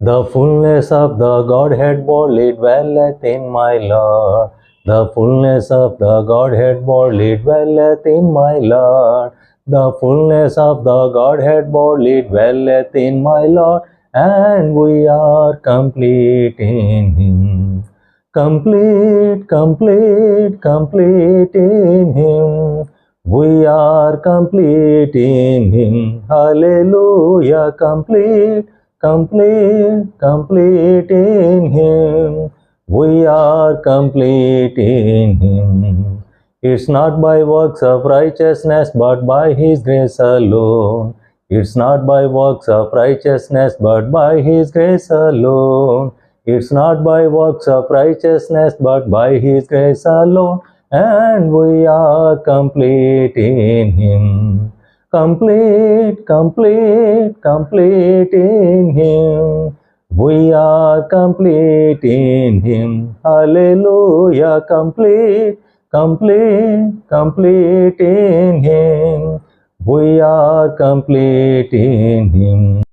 The fullness of the Godhead bodily dwelleth in my Lord. The fullness of the Godhead bodily dwelleth in my Lord. The fullness of the Godhead bodily dwelleth in my Lord, and we are complete in Him. Complete, complete, complete in Him. We are complete in Him. Hallelujah, complete, complete, complete in Him. We are complete in Him. It's not by works of righteousness, but by His grace alone. It's not by works of righteousness, but by His grace alone. It's not by works of righteousness, but by His grace alone. And we are complete in Him. Complete, complete, complete in Him. We are complete in Him. Hallelujah, complete, complete, complete in Him. We are complete in Him.